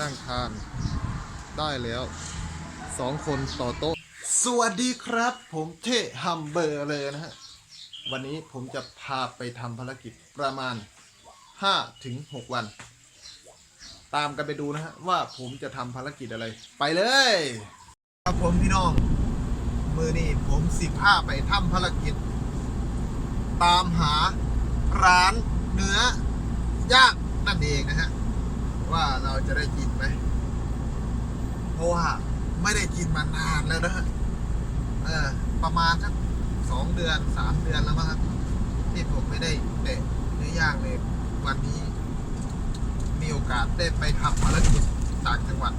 นั่งทานได้แล้วสองคนต่อโต๊ะ สวัสดีครับ ผมเทฮัมเบอร์เลยนะฮะ วันนี้ผมจะพาไปทำภารกิจประมาณ 5 ถึง 6 วัน ตามกันไปดูนะฮะ ว่าผมจะทำภารกิจอะไร ไปเลย ครับผมพี่น้อง มือนี่ผมสิบห้าไปทำภารกิจ ตามหาร้านเนื้อย่างนั่นเองนะฮะ ว่าเราจะได้กินไหมเพราะว่าไม่ได้กินมานานแล้วนะเออ ประมาณสักสองเดือนสามเดือนแล้วมั้งครับที่ผมไม่ได้เตะเนื้อย่างเลยวันนี้ มีโอกาสได้ไปทำภารกิจต่างจังหวัด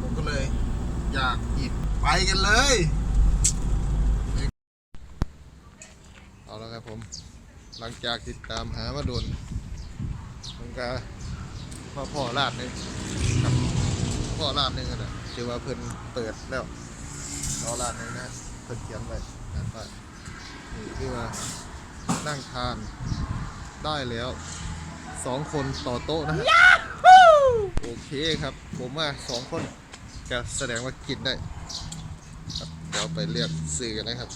ผมก็เลยอยากกินไปกันเลยเอาแล้วครับผม หลังจากติดตามหามาโดนผมก็ มาพ่อลาดหนึงครับพ่อลาดหนึงกันนะคือว่าเพิ่นเปิดแล้วรอลาดหนึงนะเพิ่นเขียนไว้นั่นไปนี่คือว่านั่งทานได้แล้วสองคนต่อโต๊ะนะฮะโอเคครับ ผมว่าสองคนก็แสดงว่ากินได้ครับเดี๋ยวไปเรียกสื่อกันนะครับ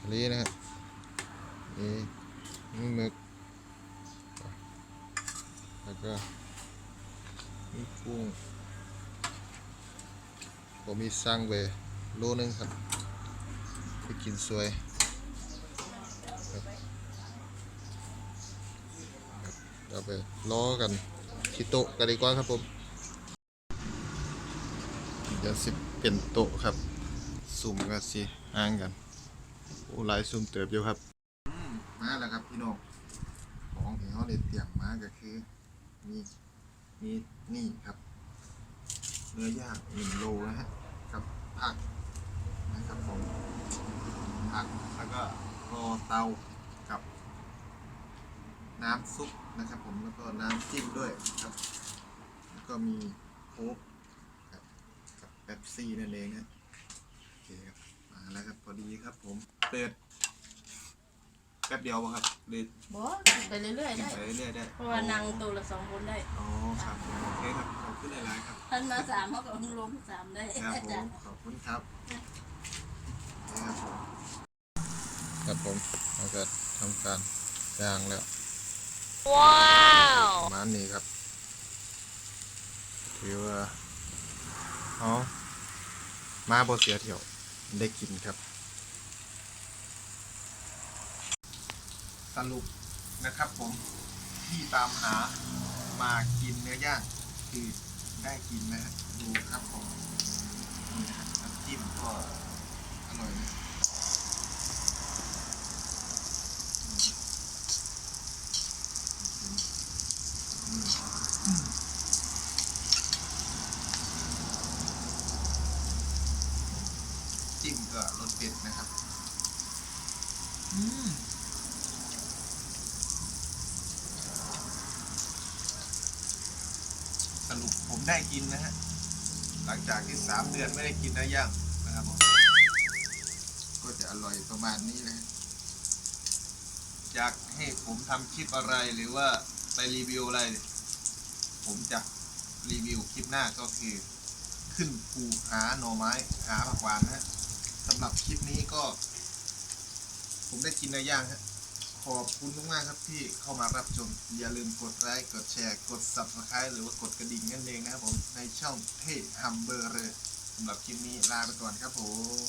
อันนี้นะครับ นี่นี่หมึก แล้วก็นี่กุ้งผมมีสั่งไปโลนึงครับไปกินสวยครับครับเดี๋ยวไปล้อกันที่โต๊ะกันดีกว่าครับผมเดี๋ยวสิเป็นโต๊ะครับ สุ่มกันสิห่างกัน โอ้หลายซุ่มเติบอยู่ครับ มาแล้วครับพี่น้องของที่เขาได้เตรียมมาก็คือมีมีนี่ครับเนื้อย่างหนึ่งโลนะฮะกับผักนะครับผมผักแล้วก็รอเตากับ น้ำซุปนะครับ ผมแล้วก็น้ำจิ้มด้วยครับ แล้วก็มีโค้กครับกับเป๊ปซี่นั่นเองนะโอเคครับมาแล้วครับพอดีครับผมเปิด แป๊บเดียวป่ะครับหรือบอไปเรื่อยๆกินได้ ไปเรื่อยๆได้เพราะว่านั่งตัวละสองคนได้อ๋อครับผมโอเคครับขอบคุณหลายๆครับท่านมาสามเขาก็รวมสามได้ครับผจ้ะมขอบคุณครับครับผมครับผมเราจะทำการย่างแล้ว ว้าวประมาณนี้ครับถือว่าอ๋อมาบ่เสียเที่ยวได้กินครับ สรุปนะครับผมที่ตามหามากินเนื้อย่างคือได้กินนะฮะดูครับผมน้ำจิ้มก็อร่อยนะจิ้มก็รสเด็ดนะครับ อืม รุปผมได้กินนะฮะ หลังจากที่สามเดือนไม่ได้กินเนื้อย่างนะครับผมก็จะอร่อยประมาณนี้นะอยากให้ผมทำคลิปอะไรหรือว่าไปรีวิวอะไร ผมจะรีวิวคลิปหน้าก็คือ ขึ้นภูหาหน่อไม้หาผักหวานนะฮะสำหรับคลิปนี้ก็ ผมได้กินเนื้อย่างฮะ ขอบคุณมากๆครับที่เข้ามารับชม อย่าลืมกดไลค์กดแชร์กด subscribe หรือว่ากดกระดิ่งนั่นเองนะครับผมในช่องเท่ฮัมเบอร์เลยสำหรับคลิปนี้ลาไปก่อนครับผม